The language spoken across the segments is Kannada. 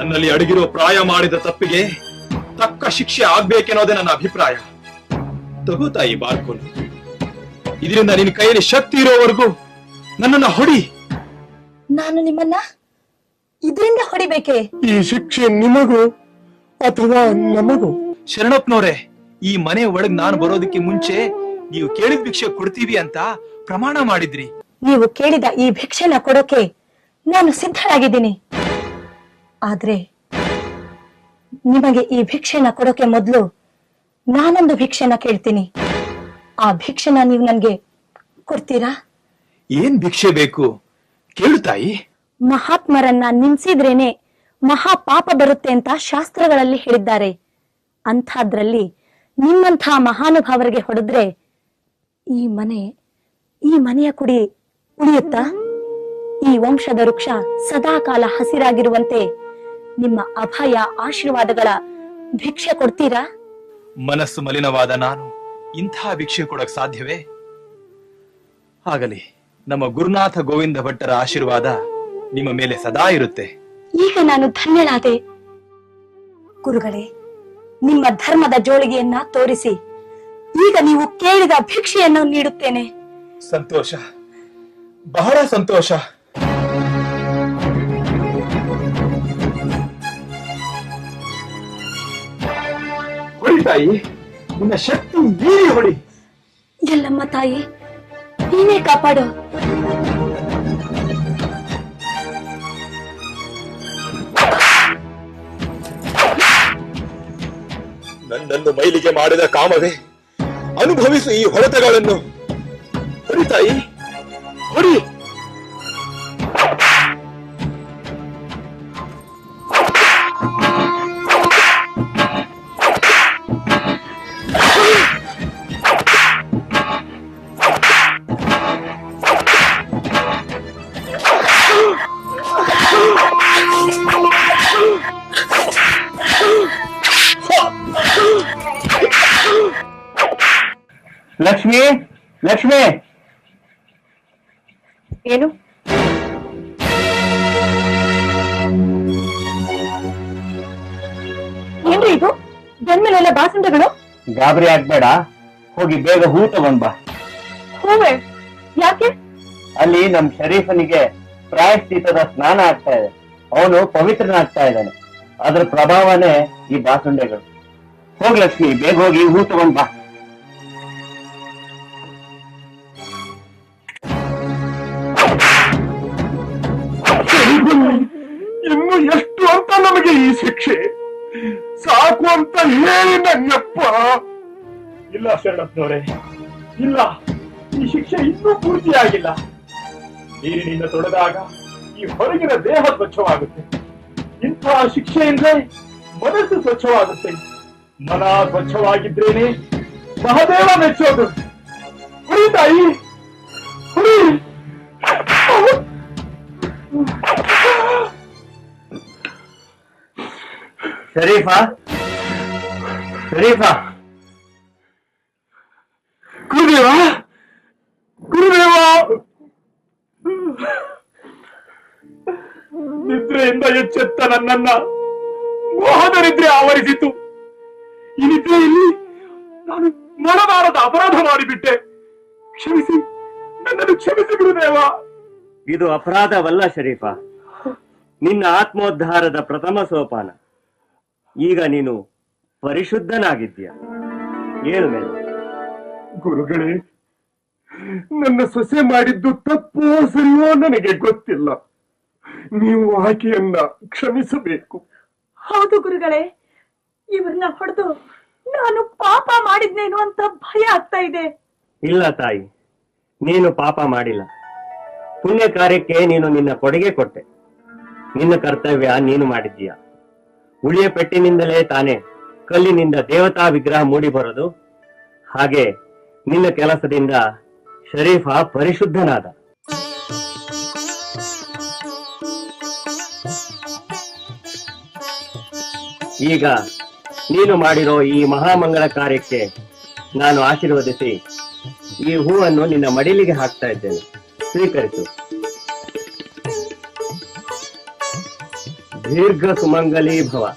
ನನ್ನಲ್ಲಿ ಅಡಗಿರೋ ಪ್ರಾಯ ಮಾಡಿದ ತಪ್ಪಿಗೆ ತಕ್ಕ ಶಿಕ್ಷೆ ಆಗ್ಬೇಕೆನ್ನೋದೇ ನನ್ನ ಅಭಿಪ್ರಾಯ. ತಗೋತಾಯಿ ಬಾರ್ಕೋಲು. ಇದರಿಂದ ನಿನ್ನ ಕೈಯಲ್ಲಿ ಶಕ್ತಿ ಇರೋವರೆಗೂ ನನ್ನನ್ನ ಹೊಡಿ. ನಾನು ನಿಮ್ಮನ್ನ ಇದರಿಂದ ಹೊಡಿಬೇಕೆ? ಈ ಶಿಕ್ಷೆ ನಿಮಗೂ ಅಥವಾ ನಮಗೂ? ಶರಣಪ್ಪನವ್ರೆ ಈ ಮನೆ ಒಳಗ್ ನಾನು ಬರೋದಕ್ಕೆ ಮುಂಚೆ ನೀವು ಕೇಳಿದ ಭಿಕ್ಷೆ ಕೊಡ್ತೀವಿ ಅಂತ ಪ್ರಮಾಣ ಮಾಡಿದ್ರಿ. ನೀವು ಕೇಳಿದ ಈ ಭಿಕ್ಷೆನ ಕೊಡೋಕೆ ನಾನು ಸಿದ್ಧರಾಗಿದ್ದೀನಿ ಆದ್ರೆ ನಿಮಗೆ ಈ ಭಿಕ್ಷೆನ ಕೊಡೋಕೆ ಮೊದಲು ನಾನೊಂದು ಭಿಕ್ಷೆನ ಕೇಳ್ತೀನಿ. ಆ ಭಿಕ್ಷೆನ ನೀವು ನನಗೆ ಕೊಡ್ತೀರಾ? ಏನ್ ಭಿಕ್ಷೆ ಬೇಕು? ಕೇಳು ತಾಯಿ. ಮಹಾತ್ಮರನ್ನ ನಿನ್ಸಿದ್ರೇನೆ ಮಹಾ ಪಾಪ ಬರುತ್ತೆ ಅಂತ ಶಾಸ್ತ್ರಗಳಲ್ಲಿ ಹೇಳಿದ್ದಾರೆ. ಅಂಥದ್ರಲ್ಲಿ ನಿಮ್ಮಂಥ ಮಹಾನುಭಾವರಿಗೆ ಹೊಡೆದ್ರೆ ಈ ಮನೆ ಈ ಮನೆಯ ಕುಡಿ ಉಳಿಯುತ್ತಾ? ಈ ವಂಶದ ವೃಕ್ಷ ಸದಾಕಾಲ ಹಸಿರಾಗಿರುವಂತೆ ನಿಮ್ಮ ಅಭಯ ಆಶೀರ್ವಾದಗಳ ಭಿಕ್ಷೆ ಕೊಡ್ತೀರಾ? ಮನಸ್ಸು ಮಲಿನವಾದ ನಾನು ಇಂಥ ಭಿಕ್ಷೆ ಕೊಡಕ್ ಸಾಧ್ಯವೇ? ಆಗಲಿ ನಮ್ಮ ಗುರುನಾಥ ಗೋವಿಂದ ಭಟ್ಟರ ಆಶೀರ್ವಾದ ನಿಮ್ಮ ಮೇಲೆ ಸದಾ ಇರುತ್ತೆ. ಈಗ ನಾನು ಧನ್ಯಳಾದೆ. ಗುರುಗಳೇ ನಿಮ್ಮ ಧರ್ಮದ ಜೋಳಿಗೆಯನ್ನ ತೋರಿಸಿ ಈಗ ನೀವು ಕೇಳಿದ ಭಿಕ್ಷೆಯನ್ನು ನೀಡುತ್ತೇನೆ. ಸಂತೋಷ ಬಹಳ ಸಂತೋಷ. ಹೊಡಿ ತಾಯಿ ನಿನ್ನ ಶಕ್ತಿ ಮೀರಿ ಹೊಡಿ. ಎಲ್ಲಮ್ಮ ತಾಯಿ ನೀನೇ ಕಾಪಾಡು. ನನ್ನನ್ನು ಮೈಲಿಗೆ ಮಾಡಿದ ಕಾಮವೇ ಅನುಭವಿಸು ಈ ಹೊಡೆತಗಳನ್ನು. ಹೊಡಿ ತಾಯಿ ಹೊಡಿ. ಲಕ್ಷ್ಮಿ! ಏನು? ಏನ್ರಿ ಇದು? ಬೆನ್ಮೇಲೆಲ್ಲ ಬಾಸಂಡಗಳು ಗಾಬರಿ ಆಗ್ಬೇಡ. ಹೋಗಿ ಬೇಗ ಹೂ ತಗೊಂಡ್ ಬಾ ಹೂವೆ? ಯಾಕೆ? ಅಲ್ಲಿ ನಮ್ ಶರೀಫನಿಗೆ ಪ್ರಾಯಶ್ಚಿತದ ಸ್ನಾನ ಆಗ್ತಾ ಇದೆ. ಅವನು ಪವಿತ್ರನಾಗ್ತಾ ಇದ್ದಾನೆ. ಅದ್ರ ಪ್ರಭಾವನೇ ಈ ಬಾಸುಂಡೆಗಳು. ಹೋಗ್ ಲಕ್ಷ್ಮಿ ಬೇಗ ಹೋಗಿ ಹೂ ತಗೊಂಡ್ ಬಾ ನಮಗೆ ಈ ಶಿಕ್ಷೆ? ಸಾಕು ಅಂತ ಹೇಳಿ ನನ್ನಪ್ಪ ಇಲ್ಲ ಶರಣಪ್ಪನವರೇ, ಇಲ್ಲ. ಈ ಶಿಕ್ಷೆ ಇನ್ನೂ ಪೂರ್ತಿಯಾಗಿಲ್ಲ. ನೀರಿನಿಂದ ತೊಡೆದಾಗ ಈ ಹೊರಗಿನ ದೇಹ ಸ್ವಚ್ಛವಾಗುತ್ತೆ. ಇಂತಹ ಶಿಕ್ಷೆಯಿಂದ ಮನಸ್ಸು ಸ್ವಚ್ಛವಾಗುತ್ತೆ. ಮನ ಸ್ವಚ್ಛವಾಗಿದ್ರೇನೆ ಮಹದೇವ ಮೆಚ್ಚೋದು. ಹುಡಿ ತಾಯಿ ಶರೀಫಾ? ಶರೀಫಾ? ಗುರುದೇವ ಗುರುದೇವ ನಿದ್ರೆಯಿಂದ ಎಚ್ಚೆತ್ತ ನನ್ನನ್ನ. ಮೋಹದ ನಿದ್ರೆ ಆವರಿಸಿತು. ಈ ನಿದ್ರೆಯಲ್ಲಿ ನಾನು ಮಾಡಬಾರದ ಅಪರಾಧ ಮಾಡಿಬಿಟ್ಟೆ. ಕ್ಷಮಿಸಿ, ನನ್ನನ್ನು ಕ್ಷಮಿಸಿ ಗುರುದೇವ ಇದು ಅಪರಾಧವಲ್ಲ ಶರೀಫಾ. ನಿನ್ನ ಆತ್ಮೋದ್ಧಾರದ ಪ್ರಥಮ ಸೋಪಾನ. ಈಗ ನೀನು ಪರಿಶುದ್ಧನಾಗಿದ್ದೀಯ. ಏನು ಮೇಲೆ ಗುರುಗಳೇ ನನ್ನ ಸೊಸೆ ಮಾಡಿದ್ದು ತಪ್ಪು ಸರಿಯೋ ನನಗೆ ಗೊತ್ತಿಲ್ಲ. ನೀವು ಆಕೆಯನ್ನ ಕ್ಷಮಿಸಬೇಕು. ಹೌದು ಗುರುಗಳೇ ಇವ್ರನ್ನ ಹೊಡೆದು ನಾನು ಪಾಪ ಮಾಡಿದ್ನೇನು ಅಂತ ಭಯ ಆಗ್ತಾ ಇದೆ. ಇಲ್ಲ ತಾಯಿ ನೀನು ಪಾಪ ಮಾಡಿಲ್ಲ. ಪುಣ್ಯ ಕಾರ್ಯಕ್ಕೆ ನೀನು ನಿನ್ನ ಕೊಡುಗೆ ಕೊಟ್ಟೆ. ನಿನ್ನ ಕರ್ತವ್ಯ ನೀನು ಮಾಡಿದ್ದೀಯ. ಉಳಿಯ ಪೆಟ್ಟಿನಿಂದಲೇ ತಾನೆ ಕಲ್ಲಿನಿಂದ ದೇವತಾ ವಿಗ್ರಹ ಮೂಡಿ ಬರೋದು. ಹಾಗೆ ನಿನ್ನ ಕೆಲಸದಿಂದ ಶರೀಫ ಪರಿಶುದ್ಧನಾದ. ಈಗ ನೀನು ಮಾಡಿರೋ ಈ ಮಹಾಮಂಗಳ ಕಾರ್ಯಕ್ಕೆ ನಾನು ಆಶೀರ್ವದಿಸಿ ಈ ಹೂವನ್ನು ನಿನ್ನ ಮಡಿಲಿಗೆ ಹಾಕ್ತಾ ಇದ್ದೇನೆ. ಸ್ವೀಕರಿಸು. ದೀರ್ಘ ಸುಮಂಗಲೀ ಭವ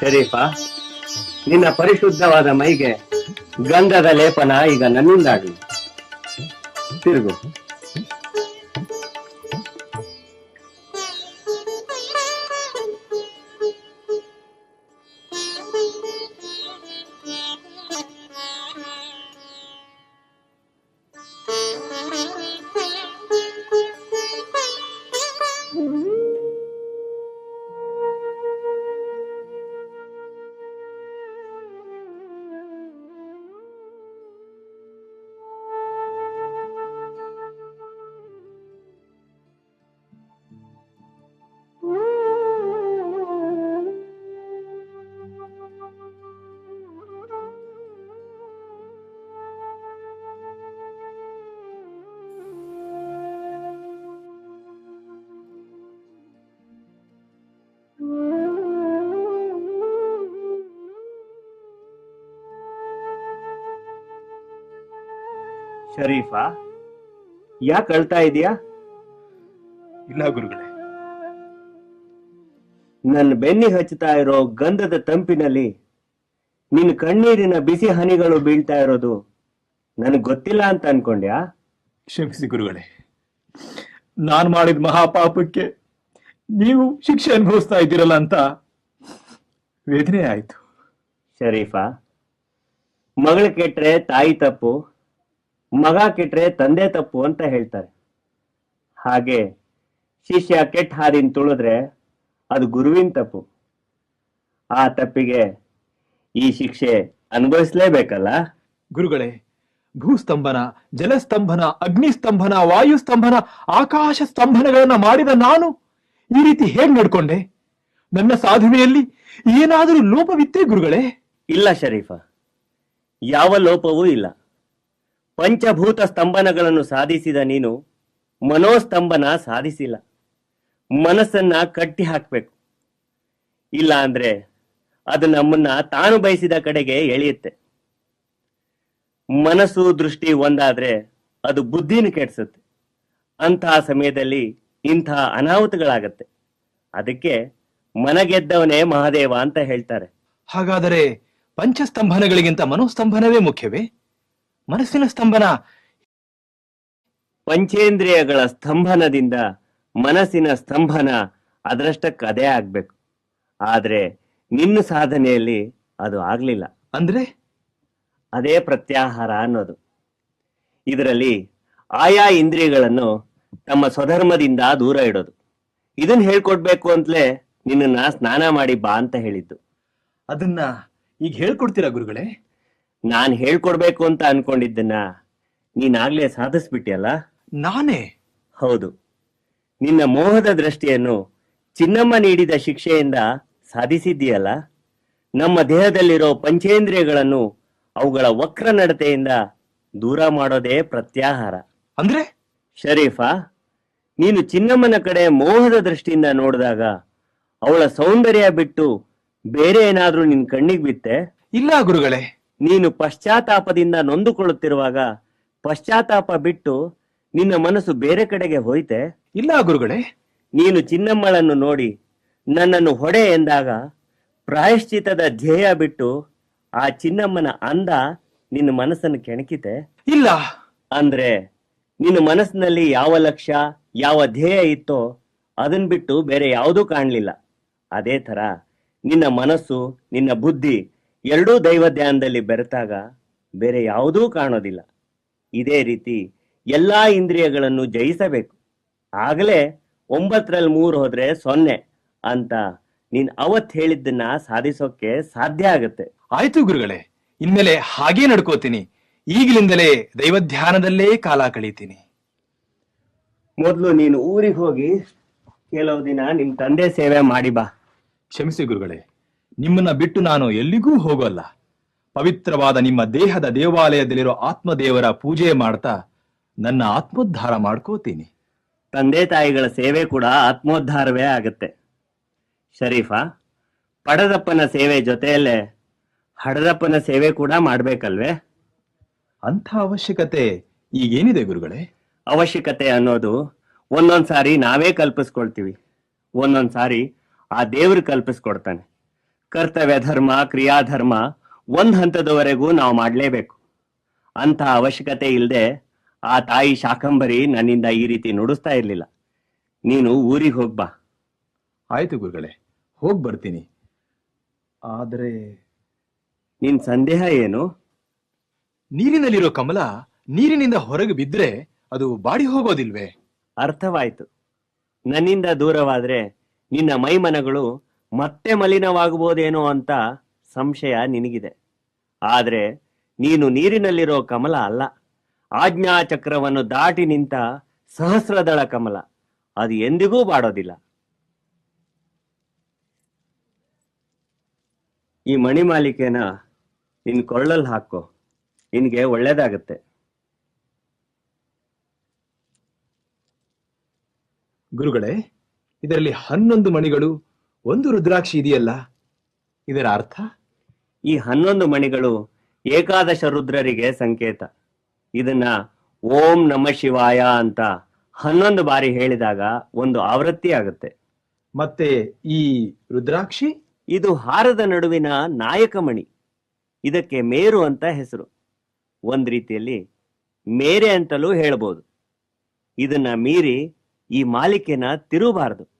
ಶರೀಫ ನಿನ್ನ ಪರಿಶುದ್ಧವಾದ ಮೈಗೆ ಗಂಧದ ಲೇಪನ ಈಗ ನನ್ನಿಂದಾಗಲಿ. ತಿರುಗು. ಶರೀಫಾ ಯಾಕೆ ಅಳ್ತಾ ಇದೀಯಾ? ಇಲ್ಲ ಗುರುಗಳೇ. ನನ್ನ ಬೆನ್ನಿ ಹಚ್ಚುತ್ತಾ ಇರೋ ಗಂಧದ ತಂಪಿನಲ್ಲಿ ನಿನ್ನ ಕಣ್ಣೀರಿನ ಬಿಸಿ ಹನಿಗಳು ಬೀಳ್ತಾ ಇರೋದು ನನಗೆ ಗೊತ್ತಿಲ್ಲ ಅಂತ ಅನ್ಕೊಂಡ್ಯಾ? ಕ್ಷಮಿಸಿ ಗುರುಗಳೇ. ನಾನು ಮಾಡಿದ ಮಹಾಪಾಪಕ್ಕೆ ನೀವು ಶಿಕ್ಷೆ ಅನುಭವಿಸ್ತಾ ಇದ್ದೀರಲ್ಲ ಅಂತ ವೇದನೆ ಆಯ್ತು. ಶರೀಫಾ ಮಗಳು ಕೆಟ್ಟರೆ ತಾಯಿ ತಪ್ಪು. ಮಗ ಕೆಟ್ರೆ ತಂದೆ ತಪ್ಪು ಅಂತ ಹೇಳ್ತಾರೆ. ಹಾಗೆ ಶಿಷ್ಯ ಕೆಟ್ಟ ಹಾದಿನ ತುಳಿದ್ರೆ ಅದು ಗುರುವಿನ ತಪ್ಪು. ಆ ತಪ್ಪಿಗೆ ಈ ಶಿಕ್ಷೆ ಅನುಭವಿಸಲೇಬೇಕಲ್ಲ? ಗುರುಗಳೇ ಭೂಸ್ತಂಭನ ಜಲಸ್ತಂಭನ ಅಗ್ನಿಸ್ತಂಭನ ವಾಯುಸ್ತಂಭನ ಆಕಾಶ ಸ್ತಂಭನಗಳನ್ನ ಮಾಡಿದ ನಾನು ಈ ರೀತಿ ಹೇಗ್ ನಡ್ಕೊಂಡೆ? ನನ್ನ ಸಾಧನೆಯಲ್ಲಿ ಏನಾದರೂ ಲೋಪವಿತ್ತೇ ಗುರುಗಳೇ? ಇಲ್ಲ ಶರೀಫ ಯಾವ ಲೋಪವೂ ಇಲ್ಲ. ಪಂಚಭೂತ ಸ್ತಂಭನಗಳನ್ನು ಸಾಧಿಸಿದ ನೀನು ಮನೋಸ್ತಂಭನ ಸಾಧಿಸಿಲ್ಲ. ಮನಸ್ಸನ್ನ ಕಟ್ಟಿ ಹಾಕ್ಬೇಕು. ಇಲ್ಲ ಅಂದ್ರೆ ಅದು ನಮ್ಮನ್ನ ತಾನು ಬಯಸಿದ ಕಡೆಗೆ ಎಳೆಯುತ್ತೆ. ಮನಸ್ಸು ದೃಷ್ಟಿ ಒಂದಾದ್ರೆ ಅದು ಬುದ್ಧಿನ ಕೆಡ್ಸುತ್ತೆ. ಅಂತಹ ಸಮಯದಲ್ಲಿ ಇಂಥ ಅನಾಹುತಗಳಾಗತ್ತೆ. ಅದಕ್ಕೆ ಮನಗೆದ್ದವನೇ ಮಹಾದೇವ ಅಂತ ಹೇಳ್ತಾರೆ. ಹಾಗಾದರೆ ಪಂಚಸ್ತಂಭನಗಳಿಗಿಂತ ಮನೋಸ್ತಂಭನವೇ ಮುಖ್ಯವೇ? ಮನಸ್ಸಿನ ಸ್ತಂಭನ. ಪಂಚೇಂದ್ರಿಯಗಳ ಸ್ತಂಭನದಿಂದ ಮನಸ್ಸಿನ ಸ್ತಂಭನ ಅದರಷ್ಟಕ್ಕೆ ಅದೇ ಆಗ್ಬೇಕು. ಆದ್ರೆ ನಿನ್ನ ಸಾಧನೆಯಲ್ಲಿ ಅದು ಆಗ್ಲಿಲ್ಲ. ಅಂದ್ರೆ? ಅದೇ ಪ್ರತ್ಯಾಹಾರ ಅನ್ನೋದು. ಇದರಲ್ಲಿ ಆಯಾ ಇಂದ್ರಿಯಗಳನ್ನು ತಮ್ಮ ಸ್ವಧರ್ಮದಿಂದ ದೂರ ಇಡೋದು. ಇದನ್ನ ಹೇಳ್ಕೊಡ್ಬೇಕು ಅಂತಲೇ ನಿನ್ನ ಸ್ನಾನ ಮಾಡಿ ಬಾ ಅಂತ ಹೇಳಿದ್ದು. ಅದನ್ನ ಈಗ ಹೇಳ್ಕೊಡ್ತೀರಾ ಗುರುಗಳೇ? ನಾನ್ ಹೇಳ್ಕೊಡ್ಬೇಕು ಅಂತ ಅನ್ಕೊಂಡಿದ್ದನ್ನ ನೀನಾಗ್ಲೇ ಸಾಧಿಸ್ಬಿಟ್ಟಿಯಲ್ಲ ನಾನೇ? ಹೌದು. ನಿನ್ನ ಮೋಹದ ದೃಷ್ಟಿಯನ್ನು ಚಿನ್ನಮ್ಮ ನೀಡಿದ ಶಿಕ್ಷೆಯಿಂದ ಸಾಧಿಸಿದ್ದೀಯಲ್ಲ? ನಮ್ಮ ದೇಹದಲ್ಲಿರೋ ಪಂಚೇಂದ್ರಿಯಗಳನ್ನು ಅವುಗಳ ವಕ್ರ ನಡತೆಯಿಂದ ದೂರ ಮಾಡೋದೇ ಪ್ರತ್ಯಾಹಾರ. ಅಂದ್ರೆ? ಶರೀಫಾ ನೀನು ಚಿನ್ನಮ್ಮನ ಕಡೆ ಮೋಹದ ದೃಷ್ಟಿಯಿಂದ ನೋಡಿದಾಗ ಅವಳ ಸೌಂದರ್ಯ ಬಿಟ್ಟು ಬೇರೆ ಏನಾದ್ರೂ ನಿನ್ ಕಣ್ಣಿಗೆ ಬಿತ್ತೆ? ಇಲ್ಲ ಗುರುಗಳೇ. ನೀನು ಪಶ್ಚಾತ್ತಾಪದಿಂದ ನೊಂದುಕೊಳ್ಳುತ್ತಿರುವಾಗ ಪಶ್ಚಾತ್ತಾಪ ಬಿಟ್ಟು ನಿನ್ನ ಮನಸ್ಸು ಬೇರೆ ಕಡೆಗೆ ಹೋಯ್ತೆ? ಇಲ್ಲ ಗುರುಗಳೇ. ನೀನು ಚಿನ್ನಮ್ಮಳನ್ನು ನೋಡಿ ನನ್ನನ್ನು ಹೊಡೆ ಎಂದಾಗ ಪ್ರಾಯಶ್ಚಿತದ ಧ್ಯೇಯ ಬಿಟ್ಟು ಆ ಚಿನ್ನಮ್ಮನ ಅಂದ ನಿನ್ನ ಮನಸ್ಸನ್ನು ಕೆಣಕಿತೆ? ಇಲ್ಲ. ಅಂದ್ರೆ ನಿನ್ನ ಮನಸ್ಸಿನಲ್ಲಿ ಯಾವ ಲಕ್ಷ್ಯ ಯಾವ ಧ್ಯೇಯ ಇತ್ತೋ ಅದನ್ ಬಿಟ್ಟು ಬೇರೆ ಯಾವುದೂ ಕಾಣಲಿಲ್ಲ. ಅದೇ ತರ ನಿನ್ನ ಮನಸ್ಸು ನಿನ್ನ ಬುದ್ಧಿ ಎರಡೂ ದೈವ ಧ್ಯಾನದಲ್ಲಿ ಬೆರೆತಾಗ ಬೇರೆ ಯಾವುದೂ ಕಾಣೋದಿಲ್ಲ. ಇದೇ ರೀತಿ ಎಲ್ಲಾ ಇಂದ್ರಿಯಗಳನ್ನು ಜಯಿಸಬೇಕು. ಆಗಲೇ ಒಂಬತ್ತರಲ್ಲಿ ಮೂರು ಹೋದ್ರೆ ಸೊನ್ನೆ ಅಂತ ನೀನ್ ಅವತ್ ಹೇಳಿದ್ದನ್ನ ಸಾಧಿಸೋಕೆ ಸಾಧ್ಯ ಆಗುತ್ತೆ. ಆಯ್ತು ಗುರುಗಳೇ ಇನ್ಮೇಲೆ ಹಾಗೇ ನಡ್ಕೋತೀನಿ. ಈಗಲಿಂದಲೇ ದೈವಧ್ಯಾನದಲ್ಲೇ ಕಾಲ ಕಳೀತೀನಿ. ಮೊದಲು ನೀನು ಊರಿಗೆ ಹೋಗಿ ಕೆಲವು ದಿನ ನಿಮ್ ತಂದೆ ಸೇವೆ ಮಾಡಿ ಬಾ. ಕ್ಷಮಿಸಿ ಗುರುಗಳೇ ನಿಮ್ಮನ್ನ ಬಿಟ್ಟು ನಾನು ಎಲ್ಲಿಗೂ ಹೋಗೋಲ್ಲ. ಪವಿತ್ರವಾದ ನಿಮ್ಮ ದೇಹದ ದೇವಾಲಯದಲ್ಲಿರೋ ಆತ್ಮದೇವರ ಪೂಜೆ ಮಾಡ್ತಾ ನನ್ನ ಆತ್ಮೋದ್ಧಾರ ಮಾಡ್ಕೋತೀನಿ. ತಂದೆ ತಾಯಿಗಳ ಸೇವೆ ಕೂಡ ಆತ್ಮೋದ್ಧಾರವೇ ಆಗತ್ತೆ. ಶರೀಫಾ ಪಡದಪ್ಪನ ಸೇವೆ ಜೊತೆಯಲ್ಲೇ ಹಡದಪ್ಪನ ಸೇವೆ ಕೂಡ ಮಾಡ್ಬೇಕಲ್ವೇ? ಅಂಥ ಅವಶ್ಯಕತೆ ಈಗೇನಿದೆ ಗುರುಗಳೇ? ಅವಶ್ಯಕತೆ ಅನ್ನೋದು ಒಂದೊಂದ್ಸಾರಿ ನಾವೇ ಕಲ್ಪಿಸ್ಕೊಳ್ತೀವಿ. ಒಂದೊಂದ್ಸಾರಿ ಆ ದೇವ್ರು ಕಲ್ಪಿಸ್ಕೊಡ್ತಾನೆ. ಕರ್ತವ್ಯ ಧರ್ಮ ಕ್ರಿಯಾಧರ್ಮ ಒಂದ್ ಹಂತದವರೆಗೂ ನಾವು ಮಾಡಲೇಬೇಕು. ಅಂತ ಅವಶ್ಯಕತೆ ಇಲ್ಲದೆ ಆ ತಾಯಿ ಶಾಕಂಬರಿ ನನ್ನಿಂದ ಈ ರೀತಿ ನುಡಿಸ್ತಾ ಇರ್ಲಿಲ್ಲ. ನೀನು ಊರಿಗೆ ಹೋಗ್ಬಾ ಆಯ್ತು ಗುರುಗಳೇ ಹೋಗ್ ಬರ್ತೀನಿ. ಆದರೆ ನಿನ್ ಸಂದೇಹ ಏನು? ನೀರಿನಲ್ಲಿರೋ ಕಮಲ ನೀರಿನಿಂದ ಹೊರಗೆ ಬಿದ್ರೆ ಅದು ಬಾಡಿ ಹೋಗೋದಿಲ್ವೇ? ಅರ್ಥವಾಯ್ತು. ನನ್ನಿಂದ ದೂರವಾದ್ರೆ ನಿನ್ನ ಮೈಮನಗಳು ಮತ್ತೆ ಮಲಿನವಾಗಬಹುದೇನೋ ಅಂತ ಸಂಶಯ ನಿನಗಿದೆ. ಆದರೆ ನೀನು ನೀರಿನಲ್ಲಿರೋ ಕಮಲ ಅಲ್ಲ. ಆಜ್ಞಾ ಚಕ್ರವನ್ನು ದಾಟಿ ನಿಂತ ಸಹಸ್ರದಳ ಕಮಲ. ಅದು ಎಂದಿಗೂ ಬಾಡೋದಿಲ್ಲ. ಈ ಮಣಿಮಾಲಿಕೆನ ನಿನ್ ಕೊಳ್ಳಲ್ಲಿ ಹಾಕೋ. ನಿನ್ಗೆ ಒಳ್ಳೇದಾಗತ್ತೆ. ಗುರುಗಳೇ, ಇದರಲ್ಲಿ ಹನ್ನೊಂದು ಮಣಿಗಳು ಒಂದು ರುದ್ರಾಕ್ಷಿ ಇದೆಯಲ್ಲ? ಇದರ ಅರ್ಥ? ಈ ಹನ್ನೊಂದು ಮಣಿಗಳು ಏಕಾದಶ ರುದ್ರರಿಗೆ ಸಂಕೇತ. ಇದನ್ನ ಓಂ ನಮ ಶಿವಾಯ ಅಂತ ಹನ್ನೊಂದು ಬಾರಿ ಹೇಳಿದಾಗ ಒಂದು ಆವೃತ್ತಿ ಆಗುತ್ತೆ. ಮತ್ತೆ ಈ ರುದ್ರಾಕ್ಷಿ? ಇದು ಹಾರದ ನಡುವಿನ ನಾಯಕ ಮಣಿ. ಇದಕ್ಕೆ ಮೇರು ಅಂತ ಹೆಸರು. ಒಂದ್ ರೀತಿಯಲ್ಲಿ ಮೇರೆ ಅಂತಲೂ ಹೇಳ್ಬೋದು. ಇದನ್ನ ಮೀರಿ ಈ ಮಾಲಿಕೆನ ತಿರುಬಾರದು.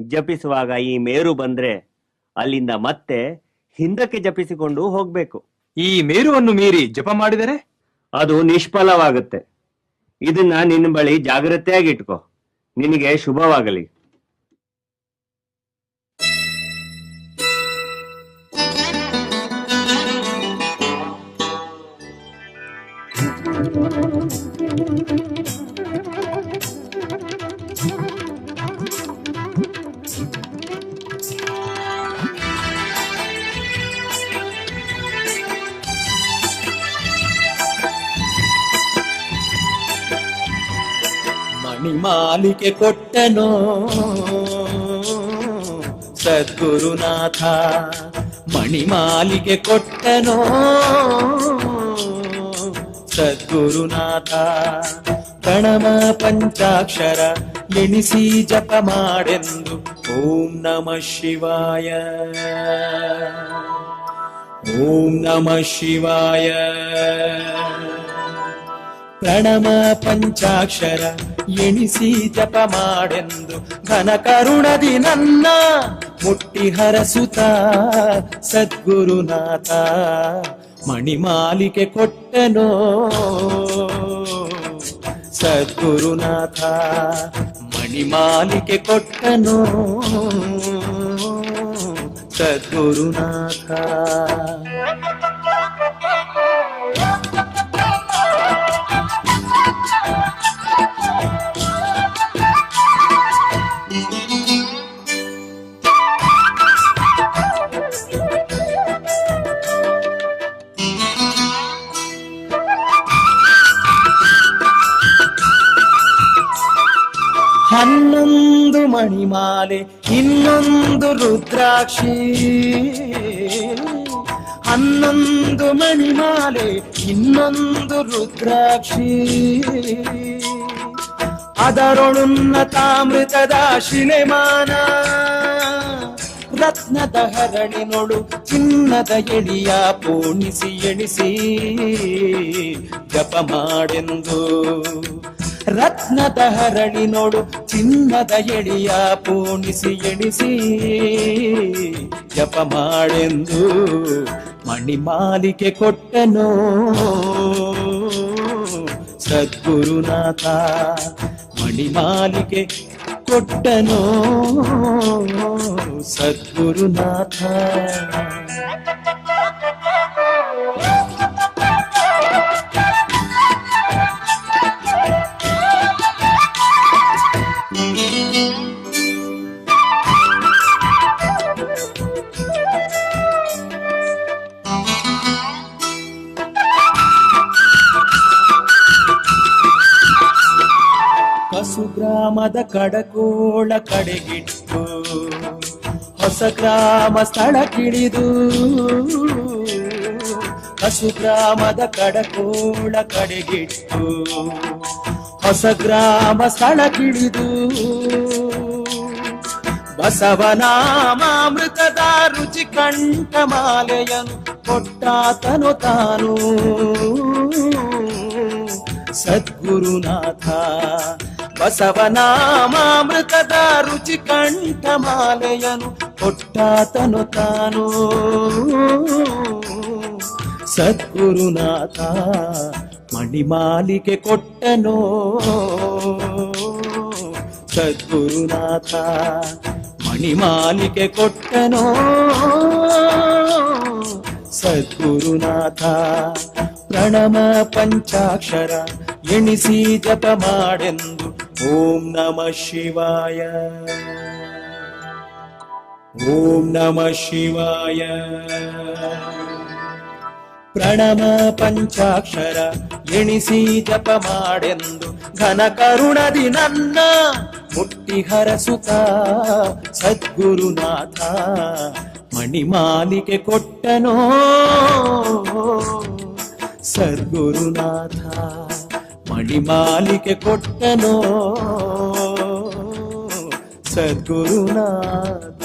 ಜಪಿಸುವಾಗ ಈ ಮೇರು ಬಂದ್ರೆ ಅಲ್ಲಿಂದ ಮತ್ತೆ ಹಿಂದಕ್ಕೆ ಜಪಿಸಿಕೊಂಡು ಹೋಗ್ಬೇಕು. ಈ ಮೇರುವನ್ನು ಮೀರಿ ಜಪ ಮಾಡಿದರೆ? ಅದು ನಿಷ್ಫಲವಾಗುತ್ತೆ. ಇದನ್ನ ನಿನ್ನ ಬಳಿ ಜಾಗ್ರತೆಯಾಗಿ ಇಟ್ಕೋ. ನಿನಗೆ ಶುಭವಾಗಲಿ. ಮಣಿಮಾಲಿಕೆ ಕೊಟ್ಟನೋ ಸದ್ಗುರುನಾಥ ಮಣಿಮಾಲಿಕೆ ಕೊಟ್ಟನೋ ಸದ್ಗುರುನಾಥ ಪ್ರಣಮ ಪಂಚಾಕ್ಷರ ಎಣಿಸಿ ಜಪ ಮಾಡೆಂದು ಓಂ ನಮ ಶಿವಾಯ ಓಂ ನಮ ಶಿವಾಯ ಪ್ರಣಮ ಪಂಚಾಕ್ಷರ ಎಣಿಸಿ ಜಪ ಮಾಡೆಂದು ಘನ ಕರುಣದಿ ನನ್ನ ಮುಟ್ಟಿ ಹರಸುತ್ತ ಸದ್ಗುರುನಾಥ ಮಣಿಮಾಲಿಕೆ ಕೊಟ್ಟನೋ ಸದ್ಗುರುನಾಥ ಮಣಿಮಾಲಿಕೆ ಕೊಟ್ಟನೋ ಸದ್ಗುರುನಾಥ ಮಣಿಮಾಲೆ, ಇನ್ನೊಂದು ರುದ್ರಾಕ್ಷಿ. ಹನ್ನೊಂದು ಮಣಿಮಾಲೆ, ಇನ್ನೊಂದು ರುದ್ರಾಕ್ಷಿ. ಅದರೊಳುನ್ನತಾಮೃತದ ಶಿಲೆಮಾನ. ರತ್ನದ ಹರಣಿನೊಳು ಚಿನ್ನದ ಎಳಿಯ ಪೂಣಿಸಿ ಎಣಿಸಿ. ಜಪ ಮಾಡೆಂದು ರತ್ನದ ಹರಳಿನೋಡು ಚಿನ್ನದ ಎಳಿಯ ಪೂಣಿಸಿ ಎಣಿಸಿ ಜಪ ಮಾಡೆಂದು ಮಣಿಮಾಲಿಕೆ ಕೊಟ್ಟನೋ ಸದ್ಗುರುನಾಥ ಮಣಿಮಾಲಿಕೆ ಕೊಟ್ಟನೋ ಸದ್ಗುರುನಾಥ ಗ್ರಾಮದ ಕಡಕೋಳ ಕಡೆಗಿಟ್ಟು, ಹೊಸ ಗ್ರಾಮ ಸ್ಥಳಕ್ಕಿಳಿದು ಹಸು ಗ್ರಾಮದ ಕಡಕೋಳ ಕಡೆಗಿಟ್ಟು, ಹೊಸ ಗ್ರಾಮ ಸ್ಥಳಕ್ಕಿಳಿದು ಬಸವನಾಮಾಮೃತದ ರುಚಿ ಕಂಠ ಮಾಲೆಯನು ಕೊಟ್ಟಾತನು ತಾನು. ಸದ್ಗುರುನಾಥ ಬಸವನಾಮಾಮೃತದ ರುಚಿ ಕಂಠ ಮಾಲೆಯನು ಕೊಟ್ಟಾತನು ತಾನು ಸದ್ಗುರುನಾಥ ಮಣಿಮಾಲಿಕೆ ಕೊಟ್ಟನೋ ಸದ್ಗುರುನಾಥ ಮಣಿಮಾಲಿಕೆ ಕೊಟ್ಟನೋ ಸದ್ಗುರುನಾಥ ಪ್ರಣಮ ಪಂಚಾಕ್ಷರ ಎಣಿಸಿ ಜಪ ಮಾಡೆಂದು ಓಂ ನಮ ಶಿವಾಯ ಓಂ ನಮ ಶಿವಾಯ ಪ್ರಣಮ ಪಂಚಾಕ್ಷರ ಎಣಿಸಿ ಜಪ ಮಾಡೆಂದು ಘನ ಕರುಣದಿ ನನ್ನ ಮುಟ್ಟಿ ಹರಸುತ್ತ ಸದ್ಗುರುನಾಥ ಮಣಿಮಾಲಿಕೆ ಕೊಟ್ಟನೋ ಸದ್ಗುರುನಾಥ మణిమాలిక కొట్టను సద్గురునాథ